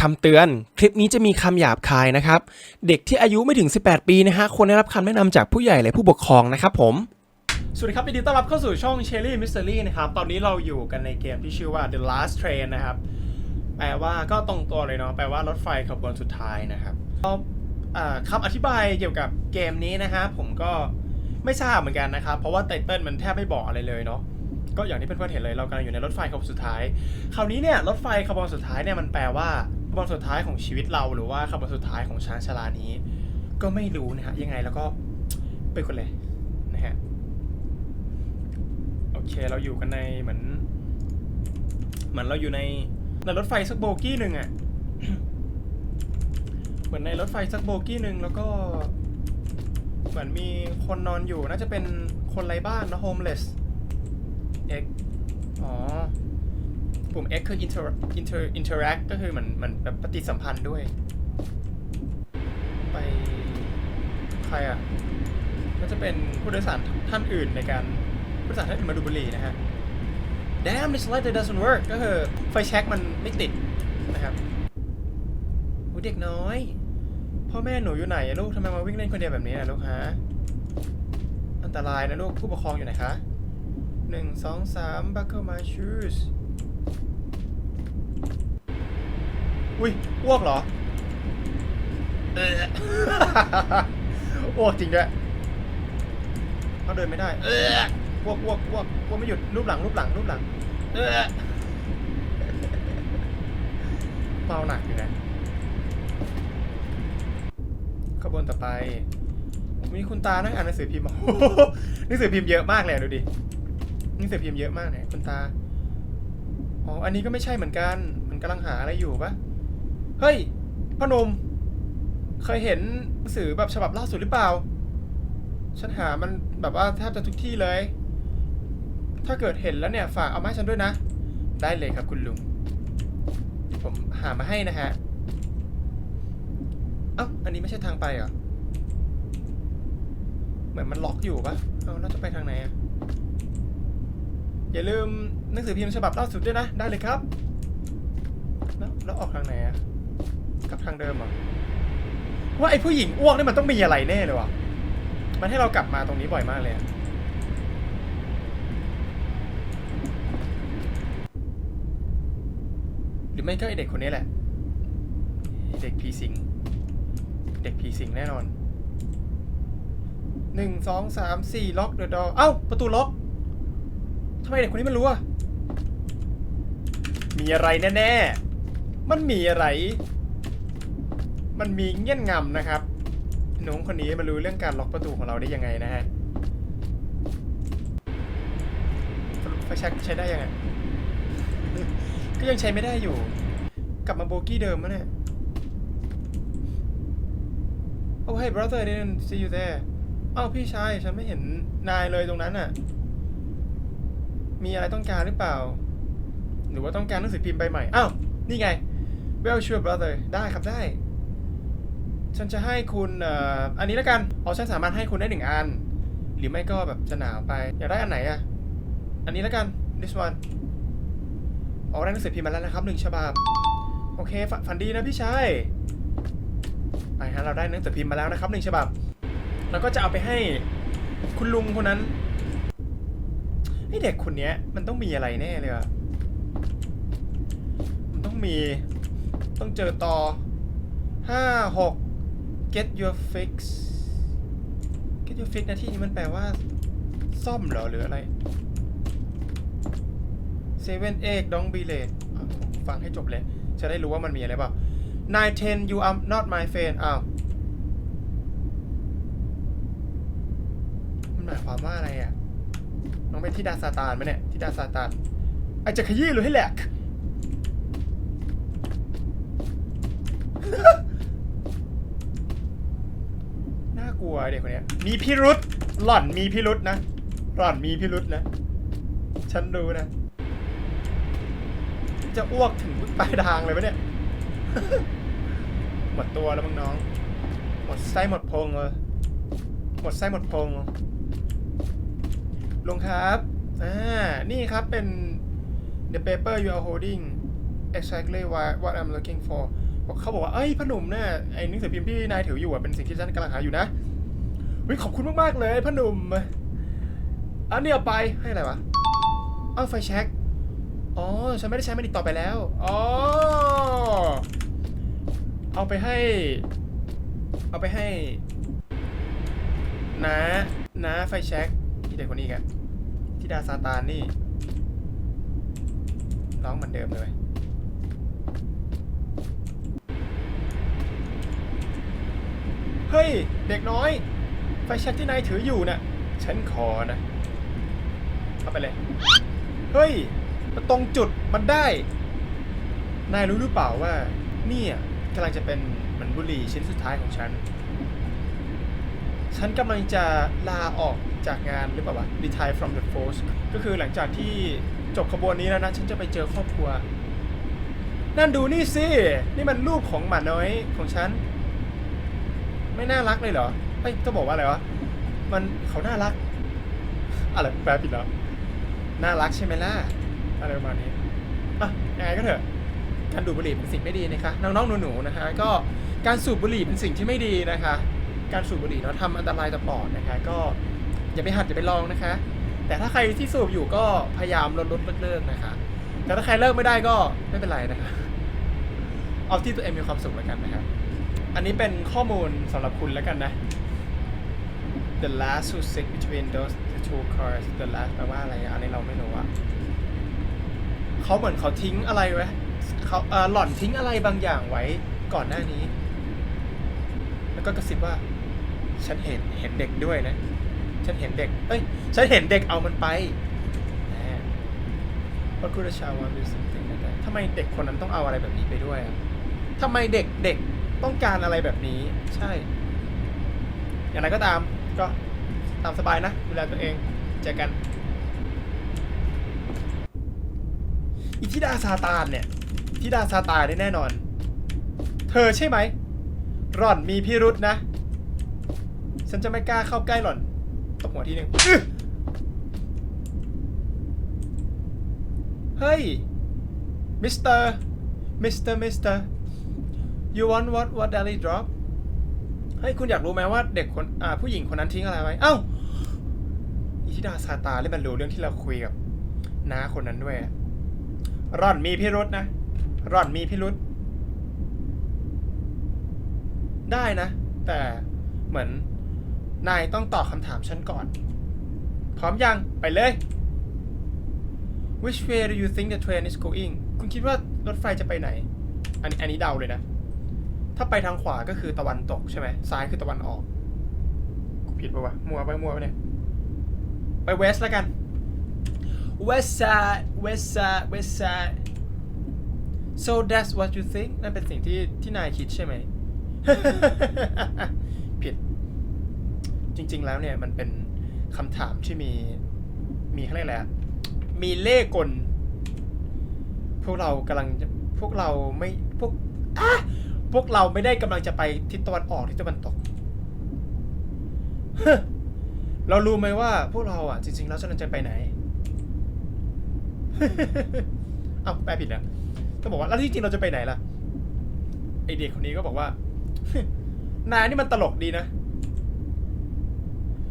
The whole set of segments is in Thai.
คำเตือน คลิปนี้จะมีคำหยาบคายนะครับ เด็กที่อายุไม่ถึง 18 ปีนะฮะควรได้รับคำแนะนำจากผู้ใหญ่และผู้ปกครองนะครับผม สวัสดีครับยินดีต้อนรับเข้าสู่ช่อง Cherry Mystery นะครับ ตอนนี้เราอยู่กันในเกมที่ชื่อว่า The Last Train นะครับ แปลว่าก็ตรงตัวเลยเนาะ แปลว่ารถไฟขบวนสุดท้ายนะครับก็คำอธิบายเกี่ยวกับเกมนี้นะฮะผมก็ไม่ทราบเหมือนกันนะครับ เพราะว่าไตเติลมันแทบไม่บอกอะไรเลยเนาะ ก็อย่างที่เพื่อนๆเห็นเลยเรากำลังอยู่ในรถไฟขบวนสุดท้าย คราวนี้เนี่ยรถไฟขบวนสุดท้ายเนี่ยมันแปลว่าขบวนสุดท้ายของชีวิตเราหรือว่าขบวนสุดท้ายของช้างชาลานี้ ก็ไม่รู้นะฮะยังไงแล้วก็ไปกันเลยนะฮะโอเคเราอยู่กันในเหมือนเหมือนเราอยู่ในในรถไฟสักโบกี้หนึ่งอะเหมือนในรถไฟสักโบกี้หนึ่งแล้วก็ เหมือนมีคนนอนอยู่น่าจะเป็นคนไร้บ้านนะ homeless X อ๋อ ปุ่ม X คือ inter inter interact ก็คือเหมือนเหมือนแบบปฏิสัมพันธ์ด้วย ไปใครอะ ก็จะเป็นผู้โดยสารท่านอื่นในการผู้โดยสารท่านอื่นมาดูบุหรี่นะฮะ Damn this light doesn't work ก็คือไฟแช็กมันไม่ติดนะครับโอ้เด็กน้อย พ่อแม่หนูอยู่ไหนลูกทำไมมาวิ่งเล่นคนเดียวแบบนี้อะลูกฮะอันตรายนะลูกผู้ปกครองอยู่ไหนคะ หนึ่งสองสาม buckle my shoes อุ้ยอ้วกเหรอเอออ้วกจริงด้วยเขาเดินไม่ได้เอออ้วกอ้วกอ้วกอ้วกไม่หยุดรูปหลังรูปหลังรูปหลังเออเมาหนักอยู่นะขบวนต่อไปมีคุณตานั่งอ่านหนังสือพิมพ์หนังสือพิมพ์เยอะมากเลยดูดิ หนังสือพิมพ์เยอะมากเนี่ยคุณตา อ๋อ อันนี้ก็ไม่ใช่เหมือนกัน มันกำลังหาอะไรอยู่ปะเฮ้ยพ่อหนม เคยเห็นหนังสือแบบฉบับล่าสุดหรือเปล่า ฉันหามันแบบว่าแทบจะทุกที่เลย ถ้าเกิดเห็นแล้วเนี่ย ฝากเอามาให้ฉันด้วยนะ ได้เลยครับคุณลุง ผมหามาให้นะฮะ เอ้า อันนี้ไม่ใช่ทางไปเหรอ เหมือนมันล็อกอยู่ปะเอาน่าจะไปทางไหนอะ อย่าลืมหนังสือพิมพ์ฉบับล่าสุดด้วยนะ ได้เลยครับ แล้วแล้วออกทางไหนอะกลับทางเดิมเหรอว่าไอ้ผู้หญิงอ้วกนี่มันต้องมีอะไรแน่เลยว่ะมันให้เรากลับมาตรงนี้บ่อยมากเลยอะหรือไม่ก็ไอเด็กคนนี้แหละ เด็กผีสิง เด็กผีสิงแน่นอนหนึ่งสองสามสี่ล็อกเดอะดอเอ้า ประตูล็อก ไมเด็กคนนี้มันรู้อะมีอะไรแน่ๆ มันมีอะไร มันมีเงี้ยนงำนะครับน้องคนนี้มารู้เรื่องการล็อกประตูของเราได้ยังไงนะฮะไฟแช็กใช้ได้ยังไง ก็ยังใช้ไม่ได้อยู่ กลับมาโบกี้เดิมมะเนี่ย Oh hey brother I didn't see you there อ้าวพี่ชาย ฉันไม่เห็นนายเลยตรงนั้นน่ะ มีอะไรต้องการหรือเปล่า หรือว่าต้องการหนังสือพิมพ์ใบใหม่ อ้าว นี่ไง Well sure brother ได้ครับได้ ฉันจะให้คุณอ,อ,อันนี้แล้วกันอ๋อฉันสามารถให้คุณได้หนึ่งอัน หรือไม่ก็แบบจะหนาวไป อยากได้อันไหนอะอันนี้แล้วกัน this one อ๋อได้หนังสือพิมพ์มาแล้วนะครับหนึ่งฉบับ โอเคฝฝันดีนะพี่ชายไปฮะเราได้หนังสือพิมพ์มาแล้วนะครับหนึ่งฉบับเราก็จะเอาไปให้คุณลุงคนนั้น ไอเด็กคนเนี้ย มันต้องมีอะไรแน่เลยอะมันต้องมี ต้องเจอต่อห้าหก get your fix get your fix นะที่นี้มันแปลว่า ซ่อมเหรอหรืออะไร seven eight don't be late ฟังให้จบเลย จะได้รู้ว่ามันมีอะไรเปล่า nine ten you are not my friend อ้าวมันหมายความว่าอะไรอะ น้องเป็นที่ดาซาตานไหมเนี่ยที่ดาซาตานอาจจะขยี้หรือให้แหลกน่ากลัวเด็กคนนี้มีพิรุษหล่อนมีพิรุษนะ หล่อนมีพิรุษนะ ฉันรู้นะ จะอ้วกถึงปลายทางเลยปะเนี่ย หมดตัวแล้วมึงน้อง หมดไส้หมดพงเลยหมดไส้หมดพงลุ งครับอ่านี่ครับเป็น the paper you are holding exactly what what I'm looking for บอกเขาบอกว่า เอ้ยพ่อหนุ่มเนี่ยไอ้หนังสือพิมพ์ที่นายถืออยู่อะเป็นสิ่งที่ฉันกำลังหาอยู่นะเฮ้ยขอบคุณมาก ๆ เลยพ่อหนุ่ม อันนี้เอาไปให้อะไรวะเอาไฟแช็กอ๋อ ฉันไม่ได้ใช้มันอีกต่อไปแล้ว อ๋อ เอาไปให้ เอาไปให้น้าน้าไฟแช็กที่เด็กคนนี้กัน ที่ดาซาตานนี่ร้องเหมือนเดิมเลย เฮ้ย เด็กน้อย ไฟแช็กที่นายถืออยู่น่ะ ฉันขอนะเอาไปเลย เฮ้ย มันตรงจุดมันได้ นายรู้หรือเปล่าว่า เนี่ยกำลังจะเป็นเหมือนบุหรี่ชิ้นสุดท้ายของฉัน ฉันกำลังจะลาออก จากงานหรือเปล่าวะ retire from the force ก็คือหลังจากที่จบขบวนนี้แล้วนะ ฉันจะไปเจอครอบครัว นั่นดูนี่สิ นี่มันรูปของหมาน้อยของฉัน ไม่น่ารักเลยเหรอเฮ้จะบอกว่าอะไรวะ มันเขาน่ารัก อะไรแปลผิดแล้ว น่ารักใช่ไหมล่ะ อะไรประมาณนี้ อะ ยังไงก็เถอะ การดูดบุหรี่เป็นสิ่งไม่ดีนะคะน้องๆหนูๆนะคะ ก็การสูบบุหรี่เป็นสิ่งที่ไม่ดีนะคะ การสูบบุหรี่เนาะทำอันตรายต่อปอดนะคะ ก็ อย่าไปหัดอย่าไปลองนะคะ แต่ถ้าใครที่สูบอยู่ก็พยายามลดลดเลิกๆนะคะ แต่ถ้าใครเลิกไม่ได้ก็ไม่เป็นไรนะคะเอาที่ตัวเองมีความสุขแล้วกันนะครับ อันนี้เป็นข้อมูลสำหรับคุณแล้วกันนะ the last who sit between those two cars the last แปลว่าอะไรอันนี้เราไม่รู้อะเขาเหมือนเขาทิ้งอะไรไว้เขาหล่อนทิ้งอะไรบางอย่างไว้ก่อนหน้านี้ แล้วก็กระซิบว่า ฉันเห็นเห็นเด็กด้วยนะ ฉันเห็นเด็ก เอ้ย ฉันเห็นเด็กเอามันไปแหม What could a child want with something like that ทำไมเด็กคนนั้นต้องเอาอะไรแบบนี้ไปด้วยทำไมเด็กเด็กต้องการอะไรแบบนี้ ใช่ อย่างไรก็ตาม ก็ตามสบายนะดูแลตัวเองเจอกัน อิทิดาซาตานเนี่ยทิดาซาตานได้แน่นอน เธอใช่ไหม หล่อนมีพิรุษนะ ฉันจะไม่กล้าเข้าใกล้หล่อน บหัวทีหนึ่งเฮ้ย มิสเตอร์ มิสเตอร์ มิสเตอร์ you want what what Dally drop เฮ้ย คุณอยากรู้ไหมว่าเด็กคน อ่า ผู้หญิงคนนั้นทิ้งอะไรไว้ เอ้า อิทิดาซาตาเล่นมันรู้เรื่องที่เราคุยกับน้าคนนั้นด้วย ร่อนมีพิรุษนะ ร่อนมีพิรุษ ได้นะ แต่เหมือน นายต้องตอบคำถามฉันก่อน พร้อมยังไปเลย Which way do you think the train is going คุณคิดว่ารถไฟจะไปไหน อันอันนี้เดาเลยนะ ถ้าไปทางขวาก็คือตะวันตกใช่ไหมซ้ายคือตะวันออก กูผิดปะวะ มัวไปมัวไปเนี่ย ไปเวสแล้วกัน West side West side West side so that's what you think นั่นเป็นสิ่งที่ที่นายคิดใช่ไหมผิด จริง ๆ แล้วเนี่ยมันเป็นคำถามที่มีมีเขาเรียกอะไรอะมีเล่กล พวกเรากำลังพวกเราไม่พวกอะพวกเราไม่ได้กำลังจะไปทิศตะวันออกทิศตะวันตกเรารู้ไหมว่า พวกเราอะจริง ๆ แล้วฉันจะไปไหนเอ้าแปลผิดนะก็บอกว่าแล้วที่จริงเราจะไปไหนล่ะไอเด็กคนนี้ก็บอกว่านายนี่มันตลกดีนะ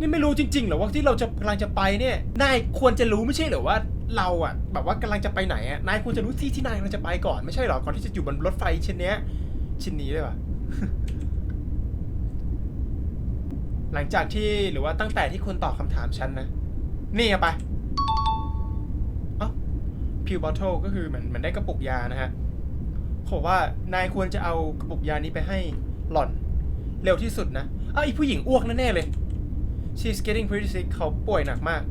นี่ไม่รู้จริงๆเหรอว่าที่เราจะกำลังจะไปเนี่ย นายควรจะรู้ไม่ใช่เหรอว่าเราอะแบบว่ากำลังจะไปไหนอะ นายควรจะรู้ที่ที่นายกำลังจะไปก่อนไม่ใช่เหรอ ก่อนที่จะอยู่บนรถไฟชิ้นเนี้ยชิ้นนี้เลยว่ะ หลังจากที่หรือว่าตั้งแต่ที่คุณตอบคำถามฉันนะ นี่ไงไป เอ้าพิวบอทเทิลก็คือเหมือนเหมือนได้กระปุกยานะฮะเขาบอกว่านายควรจะเอากระปุกยานี้ไปให้หล่อน เร็วที่สุดนะอ้าอีผู้หญิงอ้วกแน่ๆเลย she's getting pretty sick เขาป่วยหนักมาก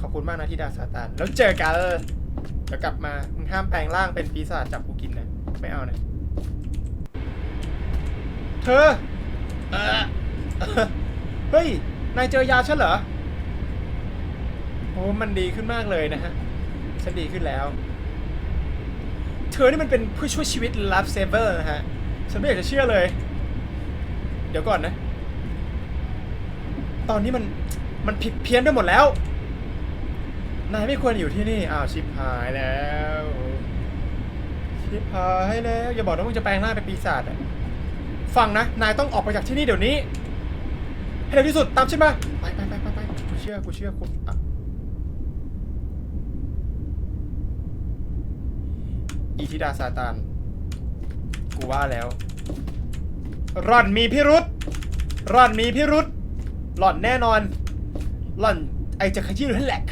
ขอบคุณมากนะที่ดาซาตาน แล้วเจอกันเดี๋ยวกลับมา มึงห้ามแปลงร่างเป็นปีศาจจับกูกินนะ ไม่เอานะ เธอเออเฮ้ย นายเจอยาฉันเหรอ โอ้มันดีขึ้นมากเลยนะฮะ ฉันดีขึ้นแล้ว เธอนี่มันเป็นผู้ช่วยชีวิต life saver นะฮะ ฉันไม่อยากจะเชื่อเลย เดี๋ยวก่อนนะ ตอนนี้มันมันผิดเพี้ยนไปหมดแล้ว นายไม่ควรอยู่ที่นี่ อ้าวชิบหายแล้ว ชิบหายแล้ว อย่าบอกนะมึงจะแปลงร่าเป็นปีศาจอะฟังนะ นายต้องออกไปจากที่นี่เดี๋ยวนี้ ให้เร็วที่สุดตามฉันมา ไปไปไปไปไปกูเชื่อกูเชื่อคุณอะอีธิดาซาตาน กูว่าแล้ว ร่อนมีพิรุษร่อนมีพิรุษ หล่อนแน่นอน หล่อนไอจะขยี้หรือแหลก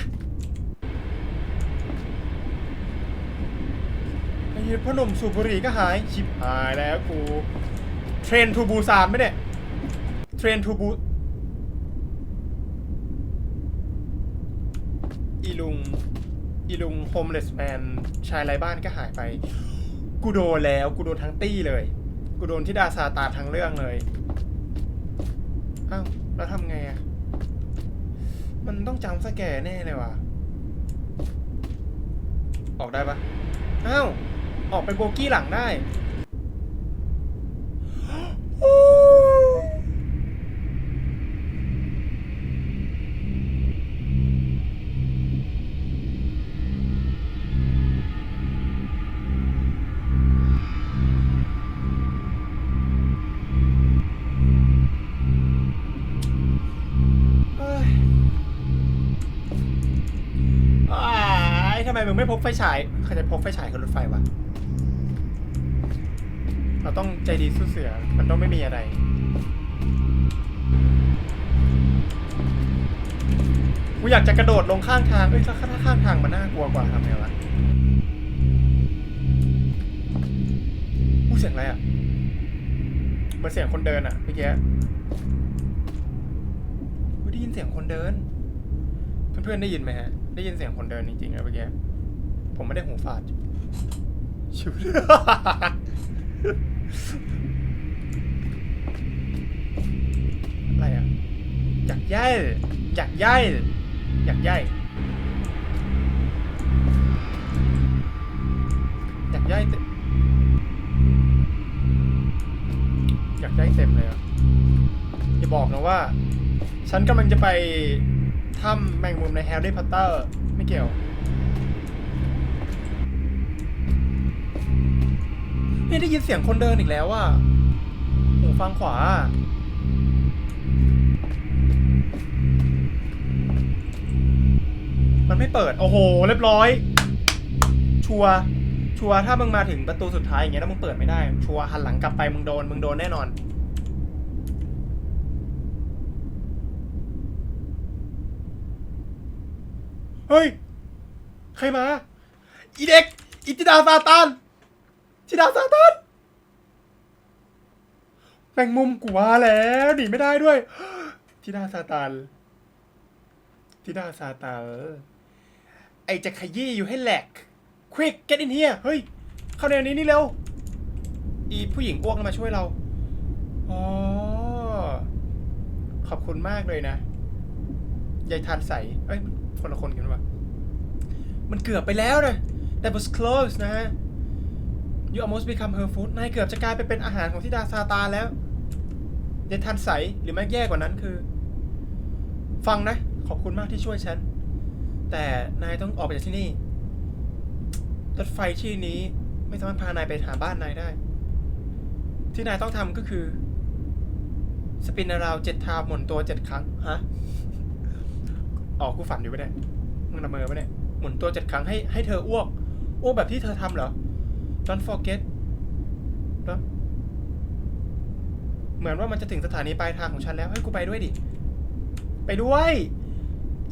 ไอ้พ่อหนุ่มสูบบุหรี่ก็หาย ชิบหายแล้วกู เทรนทูบูซานไหมเนี่ย เทรนทูบู อีลุง อีลุงโฮมเลสแมนชายไร้บ้านก็หายไป กูโดนแล้ว กูโดนทั้งตี้เลย กูโดนที่ดาซาตาทั้งเรื่องเลย อ้าว แล้วทำไงอะมันต้องจำสแกแน่เลยว่ะ ออกได้ปะอ้าว ออกไปโบกี้หลังได้ มึงไม่พกไฟฉายใครจะพกไฟฉายกับรถไฟวะ เราต้องใจดีสู้เสือ มันต้องไม่มีอะไร กูอยากจะกระโดดลงข้างทาง เอ้ยถ้าข้างทางมันน่ากลัวกว่าทำไงวะอู้เสียงอะไรอะมือนเสียงคนเดินอะเมื่อกี้อุ๊ยได้ยินเสียงคนเดิน เพื่อนๆได้ยินไหมฮะ ได้ยินเสียงคนเดินจริงๆนะเมื่อกี้ ผมไม่ได้หูฝาดชิวอะไรอะอยากย่ายอยากย่ายอยากย่ายอยากย่ายเต็มอยากย่ายเต็มเลยอะอย่าบอกนะว่า ฉันกำลังจะไปถ้ำแมงมุมในแฮร์รี่พอตเตอร์ ไม่เกี่ยว ไม่ได้ยินเสียงคนเดินอีกแล้วอะหูฟังขวา มันไม่เปิด โอ้โห เรียบร้อย ชัวร์ชัวร์ถ้ามึงมาถึงประตูสุดท้ายอย่างเงี้ยแล้วมึงเปิดไม่ได้ ชัวร์หันหลังกลับไปมึงโดน มึงโดนแน่นอน เฮ้ย ใครมา อีเด็ก อิจิดาซาตาน จิดาซาตานแมงมุมกูว่าแล้วหนีไม่ได้ด้วยทิดาซาตานทิดาซาตานไอจะขยี้อยู่ให้แหลก quick get in here เฮ้ย เข้าในนี้นี่เร็ว อีผู้หญิงอ้วกมาช่วยเรา อ๋อ ขอบคุณมากเลยนะ ยายทานใส เอ้ย คนละคนกันวะมันเกือบไปแล้วนะ that was close นะฮะ you almost become her food นายเกือบจะกลายไปเป็นอาหารของทิดาซาตานแล้วยายทานใสหรือไม่แย่กว่านั้นคือ ฟังนะ ขอบคุณมากที่ช่วยฉัน แต่นายต้องออกไปจากที่นี่รถไฟที่นี้ไม่สามารถพานายไปหาบ้านนายได้ ที่นายต้องทำก็คือ สปินราวเจ็ดทาหมุนตัวเจ็ดครั้งฮะออกกูฝันอยู่ปะเนี่ยมึงละเมอปะเนี่ยหมุนตัวเจ็ดครั้งให้ให้เธออ้วกอ้วกแบบที่เธอทำเหรอ Don't forget แล้วเหมือนว่ามันจะถึงสถานีปลายทางของฉันแล้วให้กูไปด้วยดิ ไปด้วย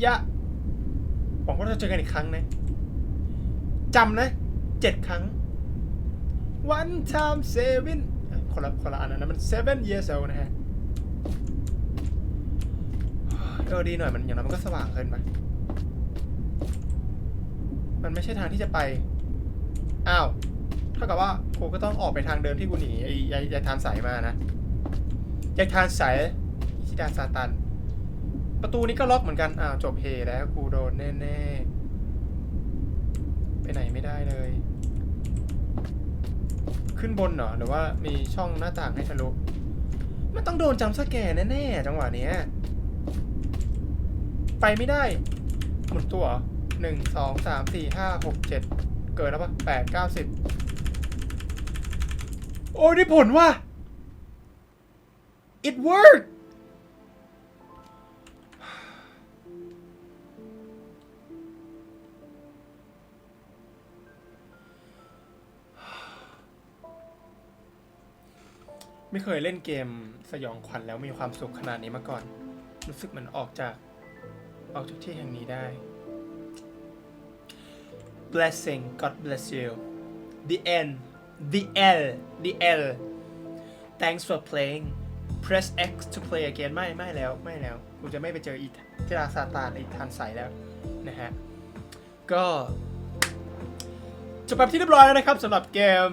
อย่าหวังว่าเราจะเจอกันอีกครั้งนะจำนะเจ็ดครั้ง one time seven คนละคนละอันนะนะมัน seven years old นะฮะเออดีหน่อยมันอย่างนั้นมันก็สว่างขึ้นไหมมันไม่ใช่ทางที่จะไป อ้าว เท่ากับว่ากูก็ต้องออกไปทางเดิมที่กูหนีไอ้ยายยายทานสายมานะยายทานสายอิชิดาซาตัน ประตูนี้ก็ล็อกเหมือนกันอ้าวจบเฮแล้วกูโดนแน่ๆ ไปไหนไม่ได้เลย ขึ้นบนเหรอหรือว่ามีช่องหน้าต่างให้ทะลุมันต้องโดนจำสแกนแน่ๆจังหวะเนี้ยไปไม่ได้ หมุนตัวหนึ่งสองสามสี่ห้าหกเจ็ดเกิดแล้วปะแปดเก้าสิบ โอ้ยได้ผลว่ะ it worked ไม่เคยเล่นเกมสยองขวัญแล้วมีความสุขขนาดนี้มาก่อน รู้สึกเหมันออกจาก ออกจากที่แห่งนี้ได้ blessing God bless you the end the L the L thanks for playing press X to play again ไม่ไม่แล้วไม่แล้วกูจะไม่ไปเจออีทิราซาตานอีทานใสแล้วนะฮะ ก็จบแบบที่เรียบร้อยแล้วนะครับสำหรับเกม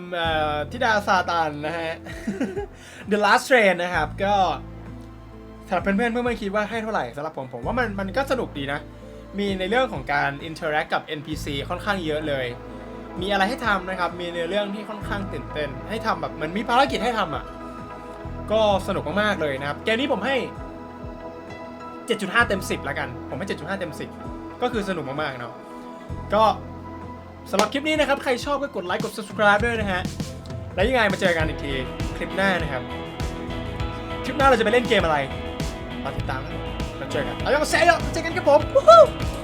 ทิดาซาตานนะฮะ The Last Train นะครับ ก็สำหรับเพื่อนๆเพื่อนๆคิดว่าให้เท่าไหร่สำหรับผมผมว่ามันมันก็สนุกดีนะ มีในเรื่องของการ interact กับ NPC ค่อนข้างเยอะเลย มีอะไรให้ทำนะครับ มีในเรื่องที่ค่อนข้างตื่นเต้น ให้ทำแบบเหมันมีภารกิจให้ทำอะ ก็สนุกมากๆเลยนะครับ เกมนี้ผมให้ 7.5 เต็ม 10ล้วกัน ผมให้ 7.5 เต็ม 10 ก็คือสนุกมากๆเนาะ ก็สำหรับคลิปนี้นะครับ ใครชอบก็กดไลค์ กด subscribe ด้วยนะฮะ แล้วยังไงมาเจอกันอีกทีคลิปหน้านะครับ คลิปหน้าเราจะไปเล่นเกมอะไร มาติดตามกันเราเจอกันเราจะมาเซลเจอกันครับผม